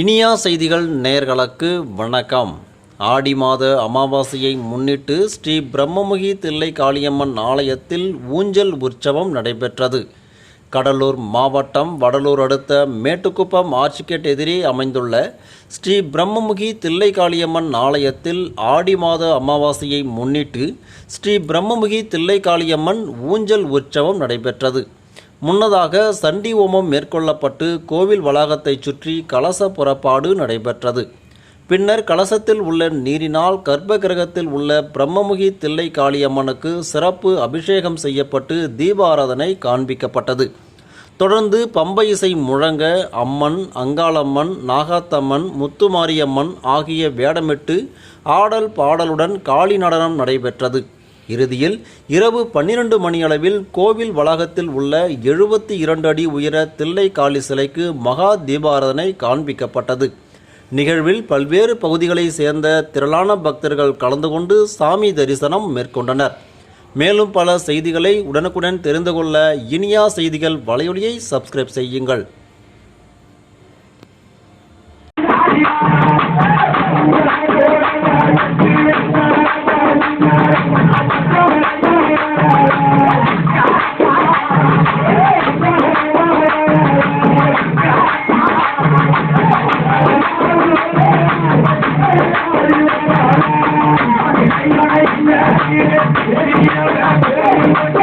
இனியா செய்திகள் நேர்களுக்கு வணக்கம். ஆடி மாத அமாவாசையை முன்னிட்டு ஸ்ரீ பிரம்மமுகி தில்லை காளியம்மன் ஆலயத்தில் ஊஞ்சல் உற்சவம் நடைபெற்றது. கடலூர் மாவட்டம் வடலூர் அடுத்த மேட்டுக்குப்பம் ஆர்ச்சிகேட் எதிரே அமைந்துள்ள ஸ்ரீ பிரம்மமுகி தில்லை காளியம்மன் ஆலயத்தில் ஆடி மாத அமாவாசையை முன்னிட்டு ஸ்ரீ பிரம்மமுகி தில்லை காளியம்மன் ஊஞ்சல் உற்சவம் நடைபெற்றது. முன்னதாக சண்டி ஓமம் மேற்கொள்ளப்பட்டு கோவில் வளாகத்தைச் சுற்றி கலச புறப்பாடு நடைபெற்றது. பின்னர் கலசத்தில் உள்ள நீரினால் கர்ப்ப கிரகத்தில் உள்ள பிரம்மமுகி தில்லை காளியம்மனுக்கு சிறப்பு அபிஷேகம் செய்யப்பட்டு தீபாராதனை காண்பிக்கப்பட்டது. தொடர்ந்து பம்பை இசை முழங்க அம்மன் அங்காளம்மன் நாகாத்தம்மன் முத்துமாரியம்மன் ஆகிய வேடமிட்டு ஆடல் பாடலுடன் காளி நடனம் நடைபெற்றது. இறுதியில் இரவு பன்னிரண்டு மணியளவில் கோவில் வளாகத்தில் உள்ள எழுபத்தி இரண்டு அடி உயர தில்லை காளி சிலைக்கு மகா தீபாராதனை காண்பிக்கப்பட்டது. நிகழ்வில் பல்வேறு பகுதிகளைச் சேர்ந்த திரளான பக்தர்கள் கலந்து கொண்டு சாமி தரிசனம் மேற்கொண்டனர். மேலும் பல செய்திகளை உடனுக்குடன் தெரிந்து கொள்ள இனியா செய்திகள் வலையொலியை சப்ஸ்கிரைப் செய்யுங்கள். Yeah.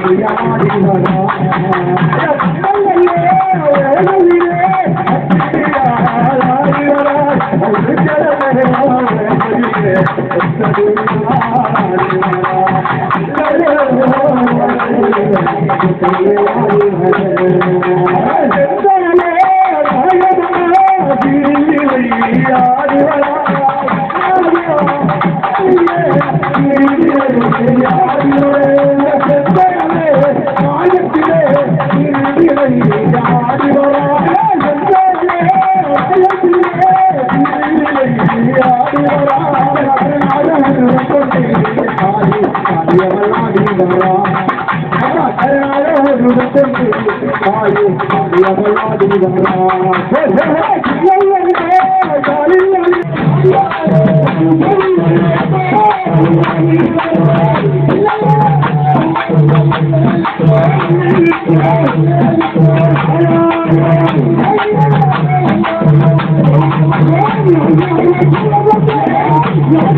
Hallelujah. Yeah.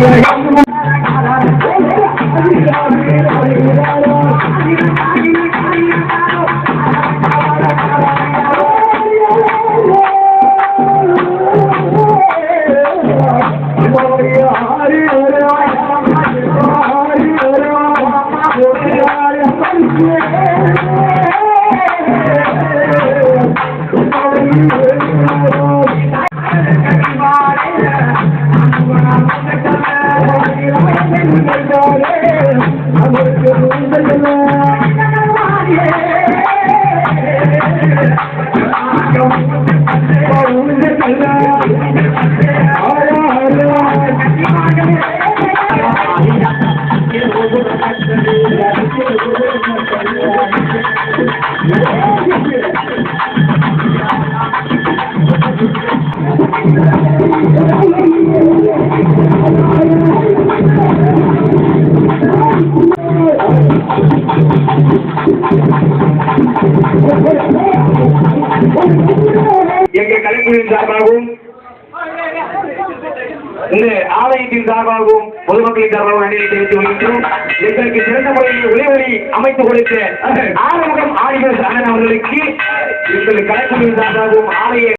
Yeah. இந்த ஆலயத்தின் சார்பாகவும் பொதுமக்களின் சார்பாகவும் நன்றியை தெரிவித்து வருகின்றோம் எங்களுக்கு சிறந்த முறையில் ஒளிவழி அமைத்து கொடுத்த ஆறுமுகம் ஆடிகள் அண்ணன் அவர்களுக்கு எங்கள் கலைக்குழுவின் சார்பாகவும் ஆலய